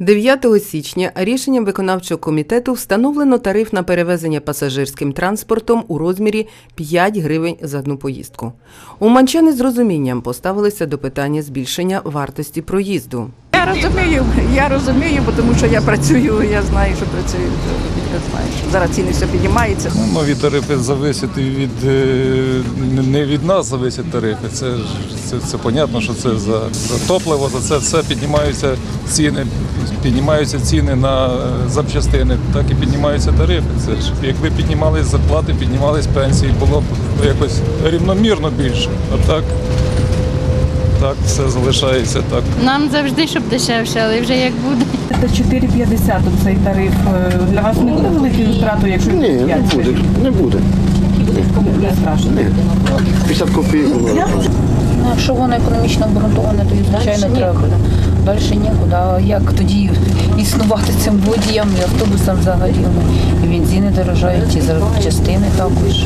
9 січня рішенням виконавчого комітету встановлено тариф на перевезення пасажирським транспортом у розмірі 5 гривень за одну поїздку. Уманчани з розумінням поставилися до питання збільшення вартості проїзду. Я розумію, я розумію, тому що я працюю, я знаю, що працюю. Я знаю, зараз ціни все піднімаються. Ну, Нові тарифи зависять від е, не від нас зависять тарифи. Це ж це, це понятно, що це за, за топливо, за це все піднімаються ціни, піднімаються ціни на е, запчастини, так і піднімаються тарифи. Це ж якби піднімались зарплати, піднімались пенсії, було б якось рівномірно більше. А так, так все залишається так. Нам завжди, щоб дешевше, але вже як буде. Це 4,50 цей тариф. Е, Для вас не буде великою втратою, якщо Ні, не буде, не буде. Не страшно. 50 копійок. Ну, якщо воно економічно обґрунтоване, то і звичайно треба. Далі нікуди. А як тоді існувати цим водіям і автобусам взагалі? І бензини дорожають, і запчастини також.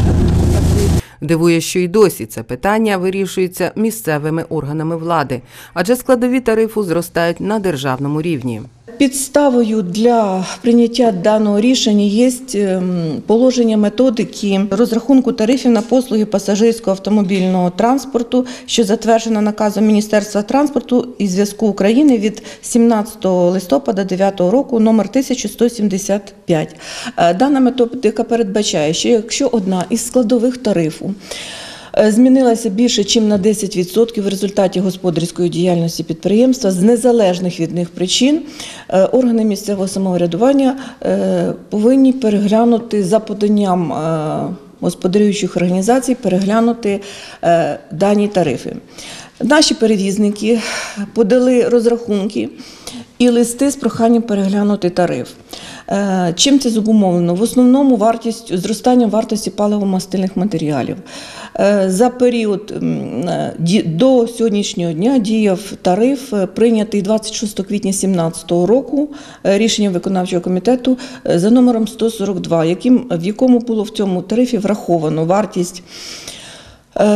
Дивує, що й досі це питання вирішується місцевими органами влади, адже складові тарифу зростають на державному рівні. Підставою для прийняття даного рішення є ем, положення методики розрахунку тарифів на послуги пасажирського автомобільного транспорту, що затверджена наказом Міністерства транспорту і зв'язку України від 17 листопада 9 року номер 1175. Е, Дана методика передбачає, що якщо одна із складових тарифу Змінилася більше, ніж на 10% в результаті господарської діяльності підприємства з незалежних від них причин. е, Органи місцевого самоврядування е, повинні переглянути за поданням е, господарюючих організацій, переглянути е, дані тарифи. Наші перевізники подали розрахунки і листи з проханням переглянути тариф. Е, Чим це зумовлено? В основному вартість зростання вартості паливо-мастильних матеріалів. Е, За період е, до сьогоднішнього дня діяв тариф, прийнятий 26 квітня 2017 року рішенням виконавчого комітету за номером 142, яким, в якому було в цьому тарифі враховано вартість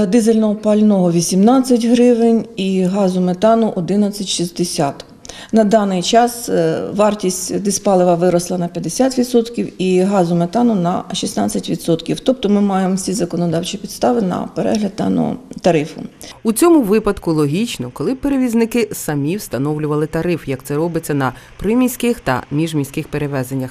дизельного пального 18 гривень і газу метану 11,60. На даний час е, вартість диспалива виросла на 50% і газу метану на 16%. Тобто ми маємо всі законодавчі підстави на перегляд даного тарифу. У цьому випадку логічно, коли перевізники самі встановлювали тариф, як це робиться на приміських та міжміських перевезеннях.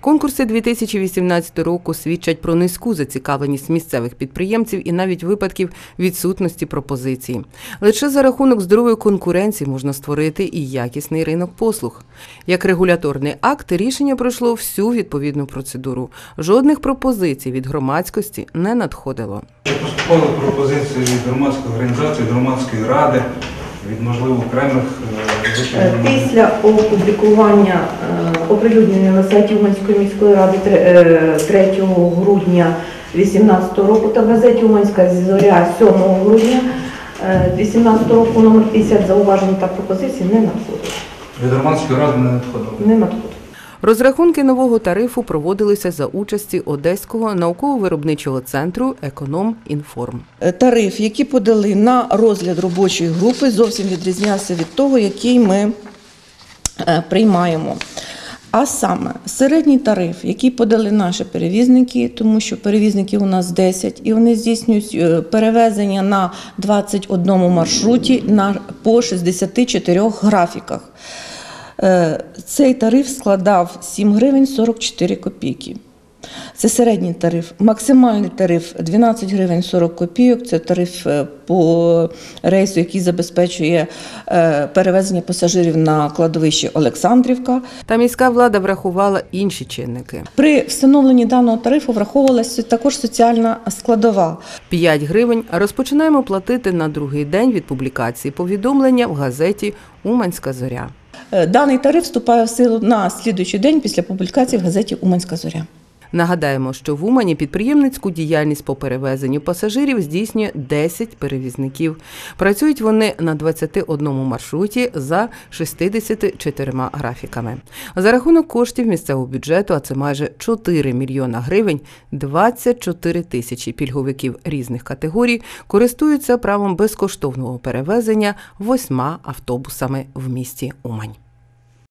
Конкурси 2018 року свідчать про низьку зацікавленість місцевих підприємців і навіть випадків відсутності пропозиції. Лише за рахунок здорової конкуренції можна створити і якісний ринок послуг. Як регуляторний акт, рішення пройшло всю відповідну процедуру. Жодних пропозицій від громадськості не надходило. Поступали пропозиції від громадської організації, громадської ради, від можливо окремих е, Е, Після опублікування е, оприлюднення на сайті Уманської міської ради тре- е, 3 грудня 2018 року та в газеті Уманська зоря 7 грудня 2018 року номер 50 зауважень та пропозицій не надходило. від громадської ради не надходило. Не надходило. Розрахунки нового тарифу проводилися за участі Одеського науково-виробничого центру Економ Інформ. Е, Тариф, який подали на розгляд робочої групи, зовсім відрізнявся від того, який ми е, приймаємо. А саме середній тариф, який подали наші перевізники, тому що перевізників у нас 10, і вони здійснюють е, перевезення на 21 маршруті на, по 64 графіках. Е, Цей тариф складав 7 гривень 44 копійки. Це середній тариф. Максимальний тариф 12 гривень 40 копійок. Це тариф е, по рейсу, який забезпечує е, перевезення пасажирів на кладовище Олександрівка. Та міська влада врахувала інші чинники. При встановленні даного тарифу враховувалася також соціальна складова. 5 гривень розпочинаємо платити на другий день від публікації повідомлення в газеті Уманська зоря. Е, Даний тариф вступає в силу на слідуючий день після публікації в газеті Уманська зоря. Нагадаємо, що в Умані підприємницьку діяльність по перевезенню пасажирів здійснює 10 перевізників. Працюють вони на 21 маршруті за 64 графіками. За рахунок коштів місцевого бюджету, а це майже 4 мільйона гривень, 24 тисячі пільговиків різних категорій користуються правом безкоштовного перевезення восьма автобусами в місті Умань.